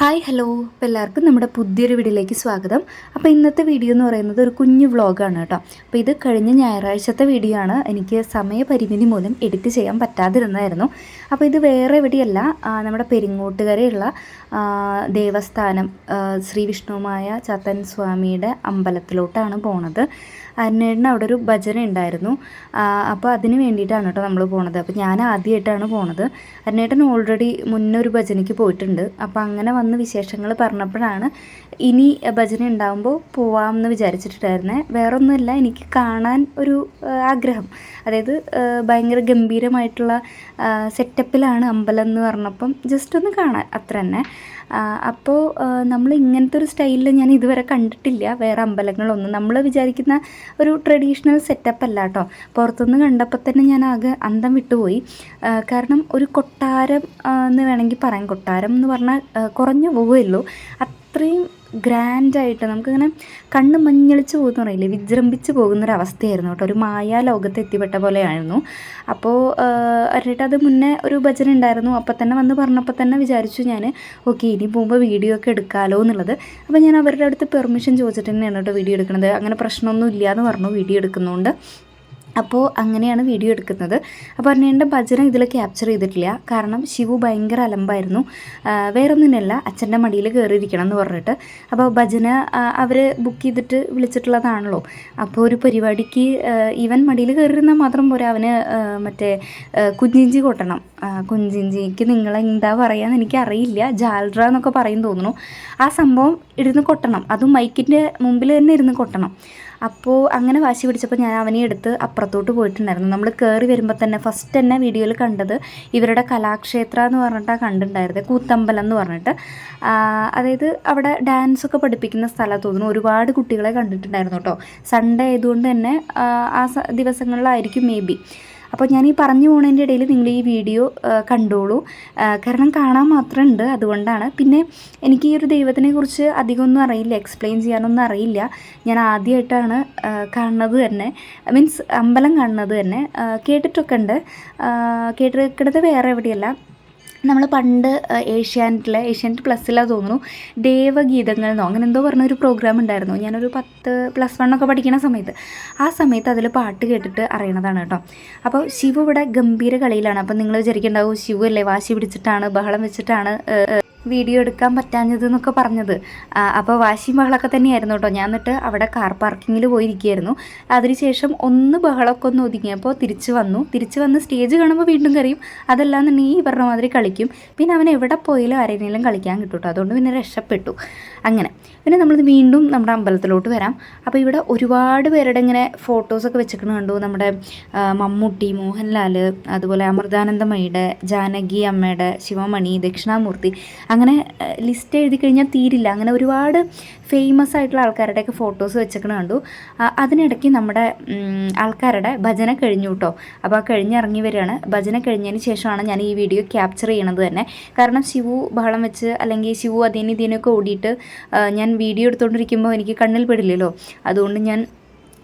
Hi hello. അപ്പോൾ എല്ലാവർക്കും നമ്മുടെ പുതിയൊരു വീഡിയോയിലേക്ക് സ്വാഗതം. അപ്പോൾ ഇന്നത്തെ വീഡിയോ എന്ന് പറയുന്നത് ഒരു കുഞ്ഞു വ്ളോഗാണ് കേട്ടോ. അപ്പോൾ ഇത് കഴിഞ്ഞ ഞായറാഴ്ചത്തെ വീഡിയോ ആണ്. എനിക്ക് സമയപരിമിതി മൂലം എഡിറ്റ് ചെയ്യാൻ പറ്റാതിരുന്നായിരുന്നു അപ്പോൾ ഇത് വേറെ എവിടെയല്ല നമ്മുടെ പെരിങ്ങോട്ടുകരയുള്ള ദേവസ്ഥാനം ശ്രീ വിഷ്ണുമായ ചത്തൻ സ്വാമിയുടെ അമ്പലത്തിലോട്ടാണ് പോണത്. അന്നേടിന് അവിടെ ഒരു ഭജന ഉണ്ടായിരുന്നു. അപ്പോൾ അതിന് വേണ്ടിയിട്ടാണ് കേട്ടോ നമ്മൾ പോണത്. അപ്പോൾ ഞാൻ ആദ്യമായിട്ടാണ് പോണത്. അന്നേട്ടൻ ഓൾറെഡി മുന്നൊരു ഭജനയ്ക്ക് പോയിട്ടുണ്ട്. അപ്പോൾ അങ്ങനെ വന്ന് വിശേഷങ്ങൾ പറഞ്ഞപ്പോഴാണ് ഇനി ഭജന ഉണ്ടാകുമ്പോൾ പോവാമെന്ന് വിചാരിച്ചിട്ടുണ്ടായിരുന്നേ. വേറെ ഒന്നുമില്ല എനിക്ക് കാണാൻ ഒരു ആഗ്രഹം. അതായത് ഭയങ്കര ഗംഭീരമായിട്ടുള്ള സെറ്റപ്പിലാണ് അമ്പലം എന്ന് പറഞ്ഞപ്പം ജസ്റ്റ് ഒന്ന് കാണാൻ അത്ര തന്നെ. അപ്പോൾ നമ്മൾ ഇങ്ങനത്തെ ഒരു സ്റ്റൈലിൽ ഞാൻ ഇതുവരെ കണ്ടിട്ടില്ല വേറെ അമ്പലങ്ങളൊന്നും. നമ്മൾ വിചാരിക്കുന്ന ഒരു ട്രഡീഷണൽ സെറ്റപ്പ് അല്ല കേട്ടോ. പുറത്തുനിന്ന് കണ്ടപ്പോൾ തന്നെ ഞാൻ ആകെ അന്തം വിട്ടുപോയി. കാരണം ഒരു കൊട്ടാരം എന്ന് വേണമെങ്കിൽ പറയാം. കൊട്ടാരം എന്ന് പറഞ്ഞാൽ ആ, കുറഞ്ഞു പോവുകയുള്ളൂ. അത്രയും ഗ്രാൻഡായിട്ട് നമുക്കിങ്ങനെ കണ്ണ് മഞ്ഞളിച്ച് പോകുന്ന പറയില്ലേ വിജൃംഭിച്ച് പോകുന്നൊരവസ്ഥയായിരുന്നു കേട്ടോ. ഒരു മായാ ലോകത്ത് എത്തിപ്പെട്ട പോലെയായിരുന്നു. അപ്പോൾ എന്നിട്ട് അത് മുന്നേ ഒരു ഭജന ഉണ്ടായിരുന്നു. അപ്പോൾ തന്നെ വന്ന് പറഞ്ഞപ്പോൾ തന്നെ വിചാരിച്ചു ഞാൻ ഓക്കെ ഇനി പോകുമ്പോൾ വീഡിയോ ഒക്കെ എടുക്കാമല്ലോ എന്നുള്ളത്. അപ്പോൾ ഞാൻ അവരുടെ അടുത്ത് പെർമിഷൻ ചോദിച്ചിട്ട് തന്നെയാണ് കേട്ടോ വീഡിയോ എടുക്കുന്നത്. അങ്ങനെ പ്രശ്നമൊന്നും ഇല്ല എന്ന് പറഞ്ഞു വീഡിയോ എടുക്കുന്നതുകൊണ്ട് അപ്പോൾ അങ്ങനെയാണ് വീഡിയോ എടുക്കുന്നത്. അപ്പോൾ അന്നേന്റെ ഭജന ഇതിൽ ക്യാപ്ചർ ചെയ്തിട്ടില്ല. കാരണം ശിവു ഭയങ്കര അലമ്പായിരുന്നു. വേറൊന്നിനല്ല അച്ഛന്റെ മടിയിൽ കയറിയിരിക്കണം എന്ന് പറഞ്ഞിട്ട്. അപ്പോൾ ഭജന അവർ ബുക്ക് ചെയ്തിട്ട് വിളിച്ചിട്ടുള്ളതാണല്ലോ. അപ്പോൾ ഒരു പരിപാടിക്ക് ഇവൻ മടിയിൽ കയറിയിരുന്നാൽ മാത്രം പോരാ അവന് മറ്റേ കുഞ്ഞിഞ്ചി കൊട്ടണം. കുഞ്ചിഞ്ചിക്ക് നിങ്ങൾ എന്താ പറയാന്ന് എനിക്കറിയില്ല. ജാൽഡ്ര എന്നൊക്കെ പറയും തോന്നുന്നു. ആ സംഭവം ഇരുന്ന് കൊട്ടണം. അതും മൈക്കിന്റെ മുമ്പിൽ തന്നെ ഇരുന്ന് കൊട്ടണം. അപ്പോൾ അങ്ങനെ വാശി പിടിച്ചപ്പോൾ ഞാൻ അവനെ എടുത്ത് അപ്പുറത്തോട്ട് പോയിട്ടുണ്ടായിരുന്നു. നമ്മൾ കയറി വരുമ്പോൾ തന്നെ ഫസ്റ്റ് തന്നെ വീഡിയോയിൽ കണ്ടത് ഇവരുടെ കലാക്ഷേത്ര എന്ന് പറഞ്ഞിട്ടാണ് കണ്ടിട്ടുണ്ടായിരുന്നത് കൂത്തമ്പലം എന്ന് പറഞ്ഞിട്ട്. അതായത് അവിടെ ഡാൻസ് ഒക്കെ പഠിപ്പിക്കുന്ന സ്ഥലം തോന്നുന്നു. ഒരുപാട് കുട്ടികളെ കണ്ടിട്ടുണ്ടായിരുന്നു കേട്ടോ സൺഡേ ആയതുകൊണ്ട് തന്നെ ആ, ദിവസങ്ങളിലായിരിക്കും മേ ബി അപ്പോൾ ഞാൻ ഈ പറഞ്ഞു പോകുന്നതിന്റെ ഇടയിൽ നിങ്ങൾ ഈ വീഡിയോ കണ്ടോളൂ. കാരണം കാണാൻ മാത്രമുണ്ട് അതുകൊണ്ടാണ്. പിന്നെ എനിക്ക് ഈ ഒരു ദൈവത്തിനെ കുറിച്ച് അധികമൊന്നും അറിയില്ല എക്സ്പ്ലെയിൻ ചെയ്യാനൊന്നും അറിയില്ല. ഞാൻ ആദ്യമായിട്ടാണ് കാണുന്നത് തന്നെ. മീൻസ് അമ്പലം കാണുന്നത് തന്നെ. കേട്ടിട്ടൊക്കെ ഉണ്ട്. കേട്ടിരിക്കുന്നത് വേറെ എവിടെയല്ല. നമ്മൾ പണ്ട് ഏഷ്യാനെറ്റിലെ ഏഷ്യാനെറ്റ് പ്ലസ്സിലാണ് തോന്നുന്നു ദേവഗീതങ്ങൾ എന്നോ അങ്ങനെ എന്തോ പറഞ്ഞ ഒരു പ്രോഗ്രാം ഉണ്ടായിരുന്നു. ഞാനൊരു പത്ത് പ്ലസ് വൺ ഒക്കെ പഠിക്കുന്ന സമയത്ത്. ആ സമയത്ത് അതിൽ പാട്ട് കേട്ടിട്ട് അറിയണതാണ് കേട്ടോ. അപ്പോൾ ശിവ ഇവിടെ ഗംഭീര കളിയിലാണ്. അപ്പം നിങ്ങൾ വിചാരിക്കേണ്ടാവും ശിവ അല്ലേ? വാശി പിടിച്ചിട്ടാണ് ബഹളം വെച്ചിട്ടാണ് വീഡിയോ എടുക്കാൻ പറ്റാഞ്ഞത് എന്നൊക്കെ പറഞ്ഞത് അപ്പോൾ വാശിയും ബഹളമൊക്കെ തന്നെയായിരുന്നു കേട്ടോ. ഞാൻ എന്നിട്ട് അവിടെ കാർ പാർക്കിങ്ങിൽ പോയിരിക്കുകയായിരുന്നു. അതിനുശേഷം ഒന്ന് ബഹളമൊക്കെ ഒന്ന് ഒതുങ്ങിയപ്പോൾ തിരിച്ച് വന്നു. തിരിച്ച് വന്ന് സ്റ്റേജ് കാണുമ്പോൾ വീണ്ടും കറിയും അതല്ലാന്നുണ്ടെങ്കിൽ ഈ പറഞ്ഞ മാതിരി കളിക്കും. പിന്നെ അവൻ എവിടെ പോയാലും ആരെങ്കിലും കളിക്കാൻ കിട്ടും കേട്ടോ. അതുകൊണ്ട് പിന്നെ രക്ഷപ്പെട്ടു. അങ്ങനെ. പിന്നെ നമ്മൾ വീണ്ടും നമ്മുടെ അമ്പലത്തിലോട്ട് വരാം. അപ്പോൾ ഇവിടെ ഒരുപാട് പേരുടെ ഇങ്ങനെ ഫോട്ടോസൊക്കെ വെച്ചിരിക്കണ കണ്ടു. നമ്മുടെ മമ്മൂട്ടി മോഹൻലാൽ അതുപോലെ അമൃതാനന്ദമയുടെ ജാനകി അമ്മയുടെ ശിവമണി ദക്ഷിണാമൂർത്തി. അങ്ങനെ ലിസ്റ്റ് എഴുതി കഴിഞ്ഞാൽ തീരില്ല. അങ്ങനെ ഒരുപാട് ഫേമസ് ആയിട്ടുള്ള ആൾക്കാരുടെയൊക്കെ ഫോട്ടോസ് വെച്ചേക്കണ കണ്ടു. അതിനിടയ്ക്ക് നമ്മുടെ ആൾക്കാരുടെ ഭജന കഴിഞ്ഞു കേട്ടോ. അപ്പോൾ ആ കഴിഞ്ഞിറങ്ങി വരികയാണ്. ഭജന കഴിഞ്ഞതിന് ശേഷമാണ് ഞാൻ ഈ വീഡിയോ ക്യാപ്ചർ ചെയ്യണത് തന്നെ. കാരണം ശിവു ബഹളം വെച്ച് അല്ലെങ്കിൽ ശിവു അതിന് ഓടിയിട്ട് ഞാൻ വീഡിയോ എടുത്തുകൊണ്ടിരിക്കുമ്പോൾ എനിക്ക് കണ്ണിൽ പെടില്ലല്ലോ. അതുകൊണ്ട് ഞാൻ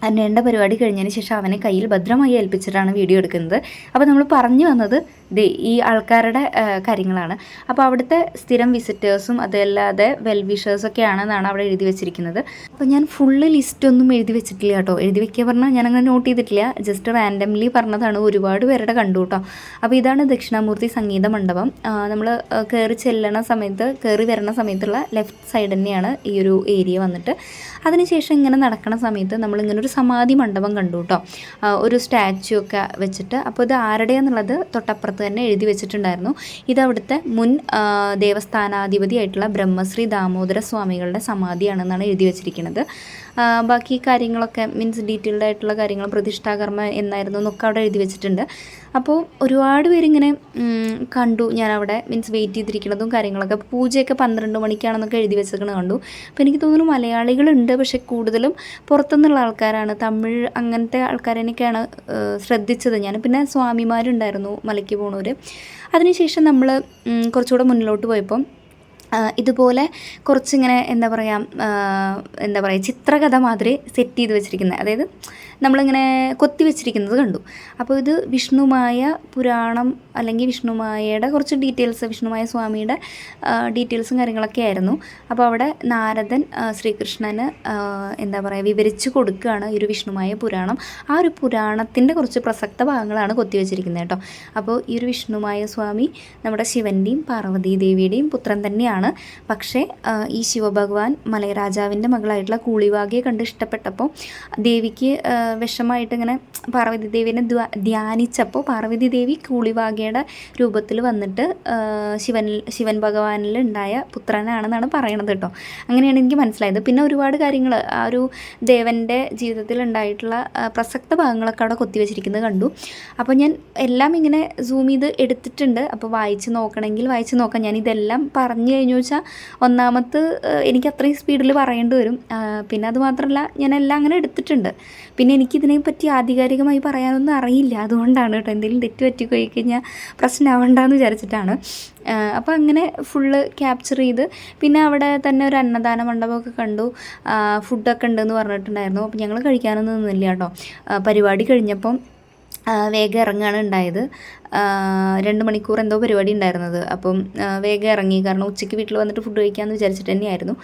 അന്നേണ്ട പരിപാടി കഴിഞ്ഞതിന് ശേഷം അവനെ കയ്യിൽ ഭദ്രമായി ഏൽപ്പിച്ചിട്ടാണ് വീഡിയോ എടുക്കുന്നത്. അപ്പോൾ നമ്മൾ പറഞ്ഞു വന്നത് ദേ ഈ ആൾക്കാരുടെ കാര്യങ്ങളാണ്. അപ്പോൾ അവിടുത്തെ സ്ഥിരം വിസിറ്റേഴ്സും അതല്ലാതെ വെൽ വിഷേഴ്സൊക്കെയാണെന്നാണ് അവിടെ എഴുതി വെച്ചിരിക്കുന്നത്. അപ്പോൾ ഞാൻ ഫുള്ള് ലിസ്റ്റൊന്നും എഴുതി വെച്ചിട്ടില്ല കേട്ടോ. എഴുതി വെക്കുക പറഞ്ഞാൽ ഞാനങ്ങനെ നോട്ട് ചെയ്തിട്ടില്ല. ജസ്റ്റ് റാൻഡംലി പറഞ്ഞതാണ് ഒരുപാട് പേരുടെ കണ്ടു കേട്ടോ. അപ്പോൾ ഇതാണ് ദക്ഷിണാമൂർത്തി സംഗീത മണ്ഡപം. നമ്മൾ കയറി ചെല്ലണ സമയത്ത് കയറി വരണ സമയത്തുള്ള ലെഫ്റ്റ് സൈഡ് തന്നെയാണ് ഈ ഒരു ഏരിയ വന്നിട്ട്. അതിനുശേഷം ഇങ്ങനെ നടക്കണ സമയത്ത് നമ്മളിങ്ങനെ സമാധി മണ്ഡപം കണ്ടു കേട്ടോ. ഒരു സ്റ്റാച്ചു ഒക്കെ വെച്ചിട്ട്. അപ്പോൾ ഇത് ആരുടെയെന്നുള്ളത് തൊട്ടപ്പുറത്ത് തന്നെ എഴുതി വെച്ചിട്ടുണ്ടായിരുന്നു. ഇത് അവിടുത്തെ മുൻ ദേവസ്ഥാനാധിപതി ദേവസ്ഥാനാധിപതിയായിട്ടുള്ള ബ്രഹ്മശ്രീ ദാമോദര സ്വാമികളുടെ സമാധിയാണെന്നാണ് എഴുതി വെച്ചിരിക്കുന്നത്. ബാക്കി കാര്യങ്ങളൊക്കെ മീൻസ് ഡീറ്റെയിൽഡ് ആയിട്ടുള്ള കാര്യങ്ങൾ പ്രതിഷ്ഠാകർമ്മ എന്നായിരുന്നു എന്നൊക്കെ അവിടെ എഴുതി വെച്ചിട്ടുണ്ട്. അപ്പോൾ ഒരുപാട് പേരിങ്ങനെ കണ്ടു. ഞാൻ അവിടെ മീൻസ് വെയിറ്റ് ചെയ്തിരിക്കുന്നതും കാര്യങ്ങളൊക്കെ. പൂജയൊക്കെ പന്ത്രണ്ട് മണിക്കാണെന്നൊക്കെ എഴുതി വെച്ചിരിക്കുന്നത് കണ്ടു. അപ്പോൾ എനിക്ക് തോന്നുന്നു മലയാളികളുണ്ട്. പക്ഷേ കൂടുതലും പുറത്തുനിന്നുള്ള ആൾക്കാരാണ്. തമിഴ് അങ്ങനത്തെ ആൾക്കാരെന്നൊക്കെയാണ് ശ്രദ്ധിച്ചത്. ഞാൻ പിന്നെ സ്വാമിമാരുണ്ടായിരുന്നു മലയ്ക്ക് പോണവർ അതിനുശേഷം നമ്മൾ കുറച്ചുകൂടെ മുന്നിലോട്ട് പോയപ്പം ഇതുപോലെ കുറച്ചിങ്ങനെ എന്താ പറയുക എന്താ പറയുക ചിത്രകഥ മാതിരി സെറ്റ് ചെയ്ത് വെച്ചിരിക്കുന്നത് അതായത് നമ്മളിങ്ങനെ കൊത്തി വെച്ചിരിക്കുന്നത് കണ്ടു. അപ്പോൾ ഇത് വിഷ്ണുമായ പുരാണം അല്ലെങ്കിൽ വിഷ്ണുമായയുടെ കുറച്ച് ഡീറ്റെയിൽസ് വിഷ്ണുമായ സ്വാമിയുടെ ഡീറ്റെയിൽസും കാര്യങ്ങളൊക്കെ ആയിരുന്നു. അപ്പോൾ അവിടെ നാരദൻ ശ്രീകൃഷ്ണന് എന്താ പറയുക വിവരിച്ച് കൊടുക്കുകയാണ് ഈ ഒരു വിഷ്ണുമായ പുരാണം. ആ ഒരു പുരാണത്തിന്റെ കുറച്ച് പ്രസക്ത ഭാഗങ്ങളാണ് കൊത്തിവെച്ചിരിക്കുന്നത് കേട്ടോ. അപ്പോൾ ഈ ഒരു വിഷ്ണുമായ സ്വാമി നമ്മുടെ ശിവന്റെയും പാർവതി ദേവിയുടെയും പുത്രൻ തന്നെയാണ്. പക്ഷേ ഈ ശിവഭഗവാൻ മലയരാജാവിന്റെ മകളായിട്ടുള്ള കൂളിവാകയെ കണ്ട് ഇഷ്ടപ്പെട്ടപ്പോൾ ദേവിക്ക് വിഷമായിട്ട് ഇങ്ങനെ പാർവതി ദേവിനെ ധ്യാനിച്ചപ്പോൾ പാർവതി ദേവി കൂളിവാകയുടെ രൂപത്തിൽ വന്നിട്ട് ശിവൻ ശിവൻ ഭഗവാനിൽ ഉണ്ടായ പുത്രനാണെന്നാണ് പറയണത് കേട്ടോ. അങ്ങനെയാണ് എനിക്ക് മനസ്സിലായത്. പിന്നെ ഒരുപാട് കാര്യങ്ങൾ ആ ഒരു ദേവന്റെ ജീവിതത്തിൽ ഉണ്ടായിട്ടുള്ള പ്രസക്ത ഭാഗങ്ങളൊക്കെ അവിടെ കൊത്തിവെച്ചിരിക്കുന്നത് കണ്ടു. അപ്പോൾ ഞാൻ എല്ലാം ഇങ്ങനെ സൂം ചെയ്ത് എടുത്തിട്ടുണ്ട്. അപ്പോൾ വായിച്ച് നോക്കണമെങ്കിൽ വായിച്ച് നോക്കാം. ഞാൻ ഇതെല്ലാം പറഞ്ഞു കഴിഞ്ഞു വെച്ചാൽ ഒന്നാമത്ത് എനിക്ക് അത്രയും സ്പീഡിൽ പറയേണ്ടി വരും. പിന്നെ അതുമാത്രമല്ല ഞാൻ എല്ലാം അങ്ങനെ എടുത്തിട്ടുണ്ട്. പിന്നെ എനിക്കിതിനെ പറ്റി ആധികാരികമായി പറയാനൊന്നും അറിയില്ല. അതുകൊണ്ടാണ് കേട്ടോ എന്തെങ്കിലും തെറ്റ് പറ്റി പോയി കഴിഞ്ഞാൽ പ്രശ്നമാവണ്ടെന്ന് വിചാരിച്ചിട്ടാണ്. അപ്പോൾ അങ്ങനെ ഫുള്ള് ക്യാപ്ചർ ചെയ്ത് പിന്നെ അവിടെ തന്നെ ഒരു അന്നദാന മണ്ഡപമൊക്കെ കണ്ടു. ഫുഡൊക്കെ ഉണ്ടെന്ന് പറഞ്ഞിട്ടുണ്ടായിരുന്നു. അപ്പോൾ ഞങ്ങൾ കഴിക്കാനൊന്നും നിന്നില്ല കേട്ടോ. പരിപാടി കഴിഞ്ഞപ്പം വേഗം ഇറങ്ങുകയാണ് ഉണ്ടായത്. രണ്ട് മണിക്കൂർ എന്തോ പരിപാടി ഉണ്ടായിരുന്നത്. അപ്പം വേഗം ഇറങ്ങി. കാരണം ഉച്ചയ്ക്ക് വീട്ടിൽ വന്നിട്ട് ഫുഡ് കഴിക്കാമെന്ന് വിചാരിച്ചിട്ട് തന്നെയായിരുന്നു.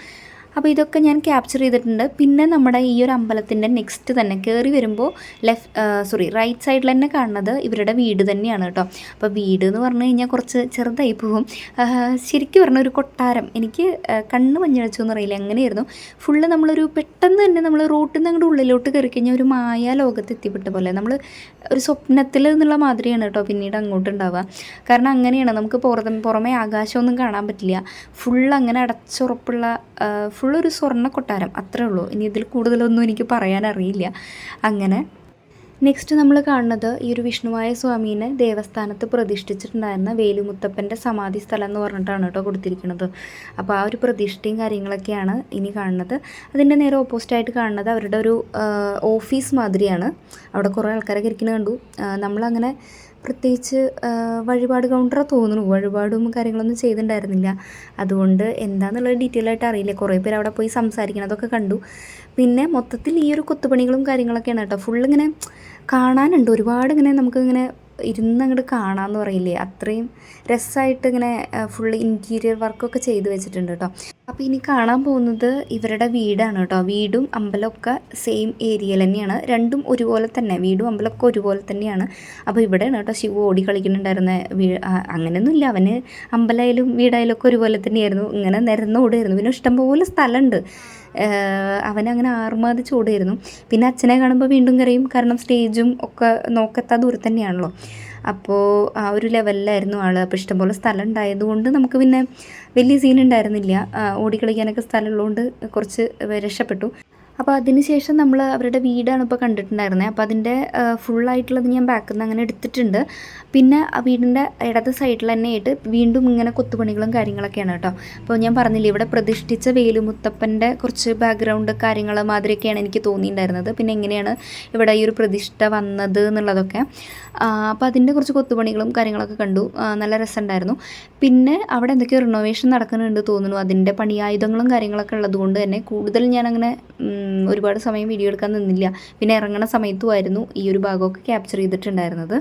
അപ്പോൾ ഇതൊക്കെ ഞാൻ ക്യാപ്ചർ ചെയ്തിട്ടുണ്ട്. പിന്നെ നമ്മുടെ ഈ ഒരു അമ്പലത്തിന്റെ നെക്സ്റ്റ് തന്നെ കയറി വരുമ്പോൾ ലെഫ്റ്റ് സോറി റൈറ്റ് സൈഡിൽ തന്നെ കാണുന്നത് ഇവരുടെ വീട് തന്നെയാണ് കേട്ടോ. അപ്പോൾ വീട് എന്ന് പറഞ്ഞു കഴിഞ്ഞാൽ കുറച്ച് ചെറുതായി പോകും. ശരിക്കും പറഞ്ഞ ഒരു കൊട്ടാരം. എനിക്ക് കണ്ണ് മഞ്ഞളിച്ചു എന്ന് അറിയില്ല എങ്ങനെയായിരുന്നു? ഫുള്ള് നമ്മളൊരു പെട്ടെന്ന് തന്നെ നമ്മൾ റോട്ടിൽ നിന്ന് അങ്ങോട്ട് ഉള്ളിലോട്ട് കയറി കഴിഞ്ഞാൽ ഒരു മായ ലോകത്ത് എത്തിപ്പെട്ട പോലെ. നമ്മൾ ഒരു സ്വപ്നത്തിൽ എന്നുള്ള മാതിരിയാണ് കേട്ടോ പിന്നീട് അങ്ങോട്ട് ഉണ്ടാവുക. കാരണം അങ്ങനെയാണ് നമുക്ക് പുറമേ ആകാശമൊന്നും കാണാൻ പറ്റില്ല. ഫുൾ അങ്ങനെ അടച്ചുറപ്പുള്ള ഫുൾ ഒരു സ്വർണ കൊട്ടാരം അത്രേ ഉള്ളൂ. ഇനി ഇതിൽ കൂടുതലൊന്നും എനിക്ക് പറയാനറിയില്ല അങ്ങനെ നെക്സ്റ്റ് നമ്മൾ കാണുന്നത് ഈ ഒരു വിഷ്ണുവായ സ്വാമീനെ ദേവസ്ഥാനത്ത് പ്രതിഷ്ഠിച്ചിട്ടുണ്ടായിരുന്ന വേലുമുത്തപ്പന്റെ സമാധി സ്ഥലം എന്ന് പറഞ്ഞിട്ടാണ് കേട്ടോ കൊടുത്തിരിക്കുന്നത്. അപ്പോൾ ആ ഒരു പ്രതിഷ്ഠയും കാര്യങ്ങളൊക്കെയാണ് ഇനി കാണുന്നത്. അതിന്റെ നേരെ ഓപ്പോസിറ്റായിട്ട് കാണുന്നത് അവരുടെ ഒരു ഓഫീസ് മാതിരിയാണ്. അവിടെ കുറേ ആൾക്കാരൊക്കെ ഇരിക്കുന്നത് കണ്ടു. നമ്മളങ്ങനെ പ്രത്യേകിച്ച് വഴിപാട് കൗണ്ടറാണ് തോന്നുന്നു. വഴിപാടും കാര്യങ്ങളൊന്നും ചെയ്തിട്ടുണ്ടായിരുന്നില്ല. അതുകൊണ്ട് എന്താണെന്നുള്ളത് ഡീറ്റെയിൽ ആയിട്ട് അറിയില്ല. കുറേ പേര് അവിടെ പോയി സംസാരിക്കണതൊക്കെ കണ്ടു. പിന്നെ മൊത്തത്തിൽ ഈ ഒരു കൊത്തുപണികളും കാര്യങ്ങളൊക്കെയാണ് കേട്ടോ. ഇങ്ങനെ കാണാനുണ്ട്. ഒരുപാട് ഇങ്ങനെ നമുക്ക് ഇങ്ങനെ ഇരുന്ന് അങ്ങോട്ട് കാണാമെന്ന് പറയില്ലേ. അത്രയും രസമായിട്ട് ഇങ്ങനെ ഫുൾ ഇന്റീരിയർ വർക്കൊക്കെ ചെയ്ത് വെച്ചിട്ടുണ്ട് കേട്ടോ. അപ്പോൾ ഇനി കാണാൻ പോകുന്നത് ഇവരുടെ വീടാണ് കേട്ടോ. വീടും അമ്പലമൊക്കെ സെയിം ഏരിയയിൽ തന്നെയാണ്. രണ്ടും ഒരുപോലെ തന്നെ. വീടും അമ്പലമൊക്കെ ഒരുപോലെ തന്നെയാണ്. അപ്പോൾ ഇവിടെയാണ് കേട്ടോ ശിവ ഓടി കളിക്കുന്നുണ്ടായിരുന്ന വീ അങ്ങനെയൊന്നുമില്ല. അവന് അമ്പലമായാലും വീടായാലും ഒക്കെ ഒരുപോലെ തന്നെയായിരുന്നു. ഇങ്ങനെ നിരന്നോടായിരുന്നു പിന്നെ ഇഷ്ടംപോലെ സ്ഥലമുണ്ട്. അവനങ്ങനെ ആർമാദിച്ച് ഓടുമായിരുന്നു പിന്നെ അച്ഛനെ കാണുമ്പോൾ വീണ്ടും കരയും. കാരണം സ്റ്റേജും ഒക്കെ നോക്കത്താ ദൂരത്ത് തന്നെയാണല്ലോ. അപ്പോൾ ആ ഒരു ലെവലിലായിരുന്നു ആൾ അപ്പോൾ ഇഷ്ടംപോലെ സ്ഥലം ഉണ്ടായതുകൊണ്ട് നമുക്ക് പിന്നെ വലിയ സീൻ ഉണ്ടായിരുന്നില്ല. ഓടിക്കളിക്കാനൊക്കെ സ്ഥലമുള്ളതുകൊണ്ട് കുറച്ച് രക്ഷപ്പെട്ടു. അപ്പോൾ അതിനുശേഷം നമ്മൾ അവരുടെ വീടാണ് ഇപ്പോൾ കണ്ടിട്ടുണ്ടായിരുന്നത് അപ്പോൾ അതിന്റെ ഫുള്ളായിട്ടുള്ളത് ഞാൻ ബാക്കിൽ നിന്ന് അങ്ങനെ എടുത്തിട്ടുണ്ട്. പിന്നെ ആ വീടിന്റെ ഇടത് സൈഡിൽ തന്നെ ആയിട്ട് വീണ്ടും ഇങ്ങനെ കൊത്തുപണികളും കാര്യങ്ങളൊക്കെയാണ് കേട്ടോ. അപ്പോൾ ഞാൻ പറഞ്ഞില്ലേ ഇവിടെ പ്രതിഷ്ഠിച്ച വേലുമുത്തപ്പന്റെ കുറച്ച് ബാക്ക്ഗ്രൗണ്ട് കാര്യങ്ങൾ മാതിരിയൊക്കെയാണ് എനിക്ക് തോന്നിയിട്ടുണ്ടായിരുന്നത്. പിന്നെ എങ്ങനെയാണ് ഇവിടെ ഈ ഒരു പ്രതിഷ്ഠ വന്നത് എന്നുള്ളതൊക്കെ. അപ്പോൾ അതിന്റെ കുറച്ച് കൊത്തുപണികളും കാര്യങ്ങളൊക്കെ കണ്ടു. നല്ല രസമുണ്ടായിരുന്നു. പിന്നെ അവിടെ എന്തൊക്കെയോ റിനോവേഷൻ നടക്കുന്നുണ്ട് തോന്നുന്നു. അതിന്റെ പണിയായുധങ്ങളും കാര്യങ്ങളൊക്കെ ഉള്ളതുകൊണ്ട് തന്നെ കൂടുതൽ ഞാനങ്ങനെ ഒരുപാട് സമയം വീഡിയോ എടുക്കാൻ നിന്നില്ല. പിന്നെ ഇറങ്ങണ സമയത്തുമായിരുന്നു ഈ ഒരു ഭാഗമൊക്കെ ക്യാപ്ചർ ചെയ്തിട്ടുണ്ടായിരുന്നത്.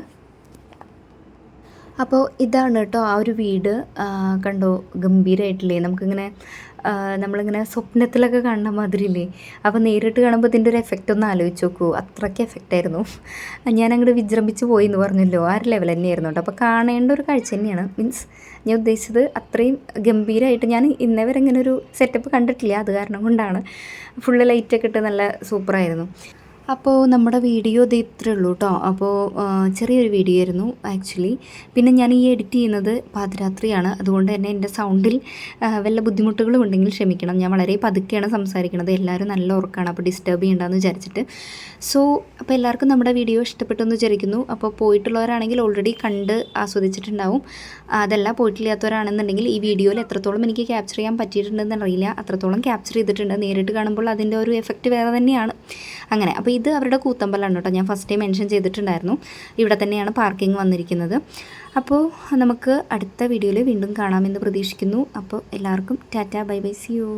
അപ്പോൾ ഇതാണ് കേട്ടോ ആ ഒരു വീട് കണ്ടോ? ഗംഭീരമായിട്ടില്ലേ നമുക്കിങ്ങനെ നമ്മളിങ്ങനെ സ്വപ്നത്തിലൊക്കെ കാണുന്ന മാതിരിയില്ലേ? അപ്പോൾ നേരിട്ട് കാണുമ്പോൾ ഇതിന്റെ ഒരു എഫക്റ്റ് ഒന്ന് ആലോചിച്ച് നോക്കൂ. അത്രയ്ക്ക് എഫക്റ്റ് ആയിരുന്നു. ഞാൻ അങ്ങോട്ട് വിജൃംഭിച്ച് പോയി എന്ന് പറഞ്ഞല്ലോ. ആ ഒരു ലെവൽ തന്നെയായിരുന്നു കേട്ടോ. അപ്പോൾ കാണേണ്ട ഒരു കാഴ്ച തന്നെയാണ്. മീൻസ് ഞാൻ ഉദ്ദേശിച്ചത് അത്രയും ഗംഭീരമായിട്ട് ഞാൻ ഇന്നേ വരെ ഇങ്ങനെ ഒരു സെറ്റപ്പ് കണ്ടിട്ടില്ല. അത് കാരണം കൊണ്ടാണ്. ഫുള്ള് ലൈറ്റൊക്കെ ഇട്ട് നല്ല സൂപ്പറായിരുന്നു അപ്പോൾ നമ്മുടെ വീഡിയോ ഇത് ഇത്രേ ഉള്ളൂ കേട്ടോ അപ്പോൾ ചെറിയൊരു വീഡിയോ ആയിരുന്നു ആക്ച്വലി പിന്നെ ഞാൻ ഈ എഡിറ്റ് ചെയ്യുന്നത് പാതിരാത്രിയാണ്. അതുകൊണ്ട് തന്നെ എന്റെ സൗണ്ടിൽ വല്ല ബുദ്ധിമുട്ടുകളും ഉണ്ടെങ്കിൽ ക്ഷമിക്കണം. ഞാൻ വളരെ പതുക്കെയാണ് സംസാരിക്കുന്നത്. എല്ലാവരും നല്ല ഉറക്കാണ്. അപ്പോൾ ഡിസ്റ്റർബ് ചെയ്യണ്ടെന്ന് വിചാരിച്ചിട്ട്. സോ അപ്പോൾ എല്ലാവർക്കും നമ്മുടെ വീഡിയോ ഇഷ്ടപ്പെട്ടെന്ന് വിചാരിക്കുന്നു. അപ്പോൾ പോയിട്ടുള്ളവരാണെങ്കിൽ ഓൾറെഡി കണ്ട് ആസ്വദിച്ചിട്ടുണ്ടാവും. അതല്ല പോയിട്ടില്ലാത്തവരാണെന്നുണ്ടെങ്കിൽ ഈ വീഡിയോയിൽ എത്രത്തോളം എനിക്ക് ക്യാപ്ചർ ചെയ്യാൻ പറ്റിയിട്ടുണ്ടെന്ന് അറിയില്ല. അത്രത്തോളം ക്യാപ്ചർ ചെയ്തിട്ടുണ്ട്. നേരിട്ട് കാണുമ്പോൾ അതിന്റെ ഒരു എഫക്റ്റ് വേറെ തന്നെയാണ്. അങ്ങനെ. അപ്പോൾ ഇത് അവരുടെ കൂത്തമ്പലാണ് കേട്ടോ. ഞാൻ ഫസ്റ്റ് ടൈം മെൻഷൻ ചെയ്തിട്ടുണ്ടായിരുന്നു. ഇവിടെ തന്നെയാണ് പാർക്കിംഗ് വന്നിരിക്കുന്നത്. അപ്പോൾ നമുക്ക് അടുത്ത വീഡിയോയിൽ വീണ്ടും കാണാമെന്ന് പ്രതീക്ഷിക്കുന്നു. അപ്പോൾ എല്ലാവർക്കും tata bye bye see you